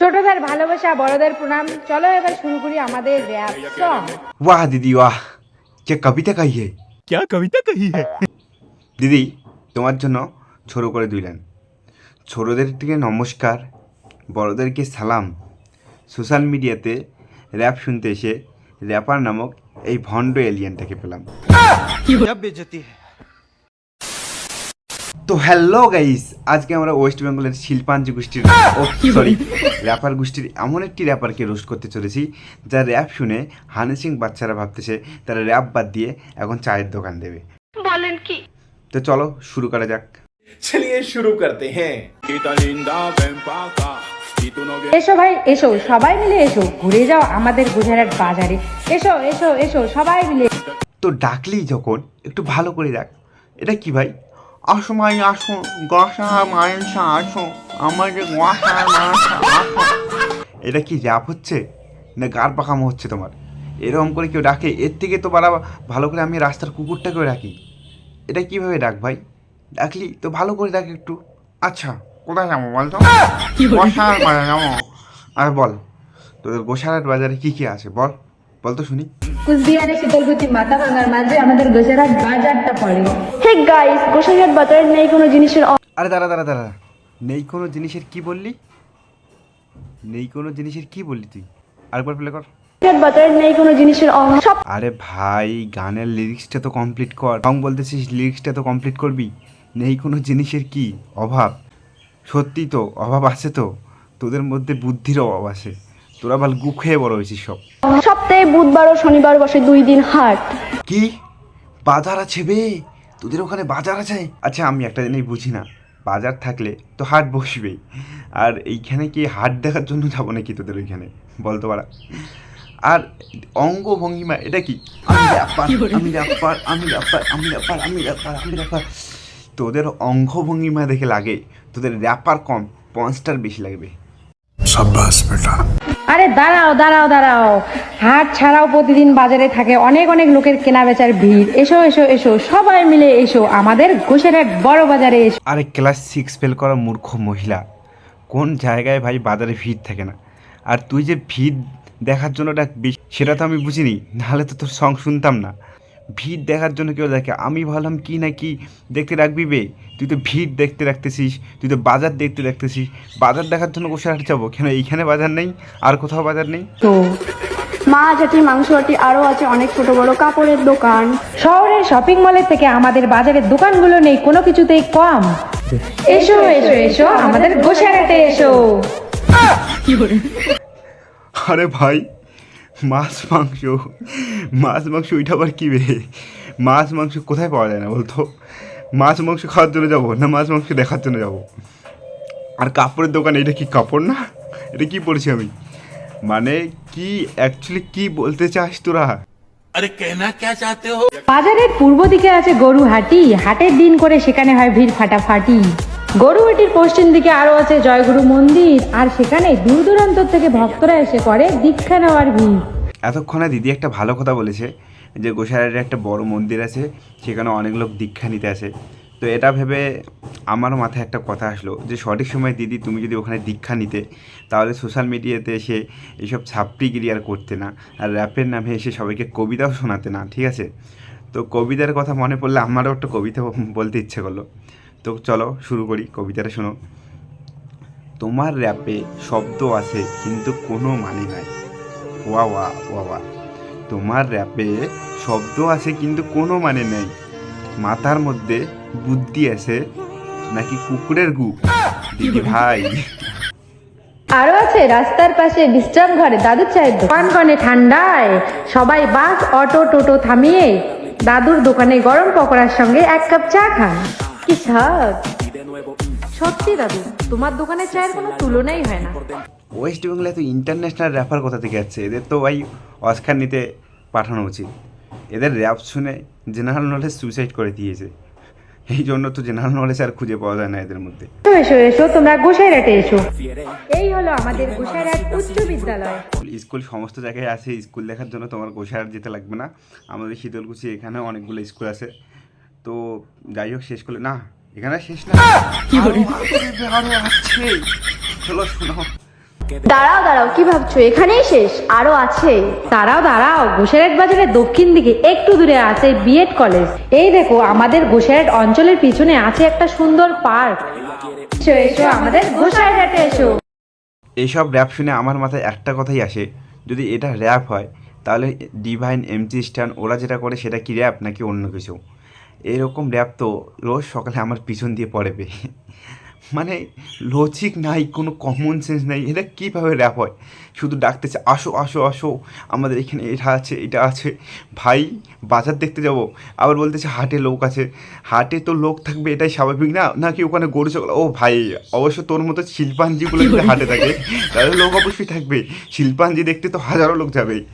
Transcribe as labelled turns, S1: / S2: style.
S1: ছোটদের ভালোবাসা বড়দের প্রণাম। চলো এবার শুরু করি আমাদের র‍্যাপ সং
S2: ওয়াহ দিদি ওয়াহ। কে কবিতা
S3: কাহি হে? কবিতা হে?
S2: দিদি তোমার জন্য ছোট করে দিলেন ছোটদেরকে নমস্কার বড়দেরকে সালাম। সোশ্যাল মিডিয়াতে র্যাপ শুনতে এসে র্যাপার নামক এই ভণ্ড এলিয়ানটাকে পেলাম। হ্যাঁ! বেজতি তো হ্যালো গাইস আজকে আমরা ওয়েস্ট বেঙ্গলের শিল্পাঞ্জি গোষ্ঠীর ও সরি র্যাপার গোষ্ঠীর এমন একটি র্যাপারকে রোস্ট করতে চলেছি যা র্যাপ শুনে হানি সিং বাচ্চারা ভাবতেছে তারা র্যাপ বাদ দিয়ে এখন চায়ের দোকান দেবে।
S4: বলেন কি?
S2: তো চলো শুরু করা যাক।
S5: চলিয়ে শুরু করতে হ্যাঁ।
S1: এসো ভাই এসো সবাই মিলে এসো ঘুরে যাও আমাদের গুজরাট বাজারে। এসো এসো এসো সবাই মিলে।
S2: তো ডাকলি যখন একটু ভালো করে ডাক। এটা কি ভাই? আসো মাই আসো গসা মায়েসা আসো আমাদের গসা মায়েসা আসো এটা কি র্যাপ হচ্ছে? না গার পাকামো হচ্ছে তোমার? এরকম করে কেউ ডাকে এর থেকে তো বাড়া ভালো করে আমি রাস্তার কুকুরটাকেও ডাকি। এটা কীভাবে ডাক ভাই? ডাকলি তো ভালো করে ডাক একটু। আচ্ছা কোথায় যাব বল? তো গোসার বাজার যাব। আর বল তোদের গোসারের বাজারে কি কি আছে বল? বল তো শুনি।
S1: শীতলকুচি মাথা ভাঙার মাঝে আমাদের গুজরাট বাজারটা পড়ে।
S4: হে গাইস গোসাইঘাট বাজারে নেই কোনো জিনিসের
S2: আরে দাঁড়া দাঁড়া দাঁড়া। নেই কোনো জিনিসের কি বললি? নেই কোনো জিনিসের কি বললি তুই? আরেকবার প্লে কর।
S4: গোসাইঘাট নেই কোনো জিনিসের অভাব
S2: আরে ভাই গানের লিরিক্সটা তো কমপ্লিট কর। সং বলতেছিস লিরিক্সটা তো কমপ্লিট করবি। নেই কোনো জিনিসের কি? অভাব। সত্যি তো অভাব আছে তো। তোদের মধ্যে বুদ্ধির অভাব আছে। তোরা ভালো গু খেয়ে বড় হয়েছিস সব
S4: সপ্তাহে বুধবার ও শনিবার বসে দুই দিন হাট।
S2: কি? বাজার আছে বে। তোদের ওখানে বাজার আছে? আচ্ছা আমি একটা জিনিস বুঝি না। বাজার থাকলে তো হাট বসবেই আর এইখানে কি হাট দেখার জন্য যাব নাকি তোদের ওইখানে? বলতো পারা আর অঙ্গ ভঙ্গিমা এটা কি? আমি র্যাপার আমি র্যাপার আমি র্যাপার আমি র্যাপার আমি র্যাপার আমি র্যাপার তোদের অঙ্গ ভঙ্গিমা দেখে লাগে। তোদের র্যাপার কম পঞ্চটার বেশি লাগবে।
S1: আরে দাঁড়াও দাঁড়াও দাঁড়াও। হাট ছাড়াও প্রতিদিন বাজারে থাকে অনেক অনেক লোকের কেনা বেচার ভিড়। এসো এসো এসো, সবাই মিলে এসো, আমাদের গুজরাট বড় বাজারে এসো।
S2: আরে ক্লাস সিক্স ফেল করা মূর্খ মহিলা। কোন জায়গায় ভাই বাজারে ভিড় থাকে না? আর তুই যে ভিড় দেখার জন্য সেটা তো আমি বুঝিনি। নাহলে তো তোর সং শুনতাম না। ভিড় দেখার জন্য কেউ দেখে। আমি ভাবলাম কি না কি দেখতে রাখবি বে? তুই তো ভিড় দেখতে রাখতেছিস তুই তো বাজার দেখতে রাখতেছিস। বাজার দেখার জন্য গোসাহাট যাব? কেন এইখানে বাজার নেই? আর কোথাও বাজার নেই?
S1: তো
S4: মাছ হাটি মাংস হাটি আরও আছে অনেক ছোট বড় কাপড়ের দোকান।
S1: শহরের শপিং মলের থেকে আমাদের বাজারের দোকানগুলো নেই কোনো কিছুতেই কম। এসো এসো এসো আমাদের গোসারাতে এসো।
S2: আরে ভাই মাছ মাংস মাছ মাংস ওইটা আবার কী বে মাছ মাংস কোথায় পাওয়া যায় না বলতো? মাছ মাংস খাওয়ার জন্য যাব না মাছ মাংস দেখার জন্য যাব? আর কাপড়ের দোকান এটা কি কাপড় না? এটা কি পড়ছি আমি? মানে কি অ্যাকচুয়ালি কি বলতে চাস তোরা?
S1: বাজারের পূর্ব দিকে আছে গরু হাটি হাটের দিন করে সেখানে হয় ভিড় ফাটাফাটি। গরুহাটির পশ্চিম দিকে আরও আছে জয়গুরু মন্দির, আর সেখানে দূর দূরান্ত থেকে ভক্তরা এসে করে দীক্ষা নেওয়ার ভিড়।
S2: এতক্ষণে দিদি একটা ভালো কথা বলেছে, যে গোসাইয়ের একটা বড় মন্দির আছে, সেখানে অনেক লোক দীক্ষা নিতে আসে। তো এটা ভেবে আমার মাথায় একটা কথা আসলো, যে সঠিক সময় দিদি তুমি যদি ওখানে দীক্ষা নিতে, তাহলে সোশ্যাল মিডিয়াতে এসে এইসব ছাপড়িগিরি আর করতে না, আর র্যাপের নামে এসে সবাইকে কবিতাও শোনাতে না, ঠিক আছে? তো কবিতার কথা মনে পড়লে আমারও একটা কবিতা বলতে ইচ্ছে করল। তো চলো শুরু করি, কবিতাটা শোনো। তোমার র্যাপে শব্দ আছে, কিন্তু কোনো মানে নাই। ওয়া ওয়া ওয়া ওয়া। তোমার র্যাপে শব্দ আছে, কিন্তু কোনো মানে নেই। মাথার মধ্যে বুদ্ধি আছে, নাকি কুকুরের গু? দিদি ভাই।
S1: আরও আছে, রাস্তার পাশে বিশ্রাম ঘরে, দাদুর চায়ের দোকান। কনে ঠান্ডায়, সবাই বাস, অটো, টোটো থামিয়ে দাদুর দোকানে গরম পকোড়ার সঙ্গে এক কাপ চা খান কি স্বাদ সত্যি দাদু তোমার দোকানের চায়ের কোনো তুলনাই হয় না।
S2: ওয়েস্ট বেঙ্গলে তো ইন্টারন্যাশনাল র্যাপার কোথা থেকে যাচ্ছে এদের তো ভাই অস্কার নিতে পাঠানো উচিত। এদের র্যাপ শুনে জেনারেল নলেজ সুইসাইড করে দিয়েছে। এই জন্য তো জেনারেল নলেজ আর খুঁজে পাওয়া যায় না এদের মধ্যে।
S1: এসো এসো এসো তোমরা গোসাইরাটে এসো। এই হলো আমাদের গোসাইরাট উচ্চ বিদ্যালয়।
S2: স্কুল সমস্ত জায়গায় আছে স্কুল দেখার জন্য তোমার গোসাহার যেতে লাগবে না। আমাদের শীতলকুচি এখানে অনেকগুলো স্কুল আছে। তো যাই হোক শেষ করলে না এখানে শেষ না। আছে, চলো
S4: দাঁড়াও দাঁড়াও কি ভাবছ? এখানেই শেষ। আরও আছে।
S1: তারাও দাঁড়াও। গোসাইরাট বাজারের দক্ষিণ দিকে একটু দূরে আছে বিএড কলেজ এই দেখো আমাদের গোসাইরাট অঞ্চলের পিছনে আছে একটা সুন্দর পার্ক। এসো এসো আমাদের গোসাইরাটে এসো।
S2: এইসব র্যাপ শুনে আমার মাথায় একটা কথাই আসে। যদি এটা র্যাপ হয় তাহলে ডিভাইন এমজি স্টান ওরা যেটা করে সেটা কি র্যাপ নাকি অন্য কিছু? এরকম র্যাপ তো রোজ সকালে আমার পিছন দিয়ে পড়বে। মানে লজিক নাই কোনো কমন সেন্স নাই এটা কীভাবে র্যাপ হয়? শুধু ডাকতেছে আসো আসো আসো আমাদের এখানে এটা আছে এটা আছে। ভাই বাজার দেখতে যাব? আবার বলতেছে হাটে লোক আছে। হাটে তো লোক থাকবে এটাই স্বাভাবিক না? নাকি ওখানে গরু ছাগল? ও ভাই অবশ্য তোর মতো শিল্পাঞ্জিগুলো যদি হাটে থাকে তাহলে লোক অবশ্যই থাকবে। শিল্পাঞ্জি দেখতে তো হাজারো লোক যাবে।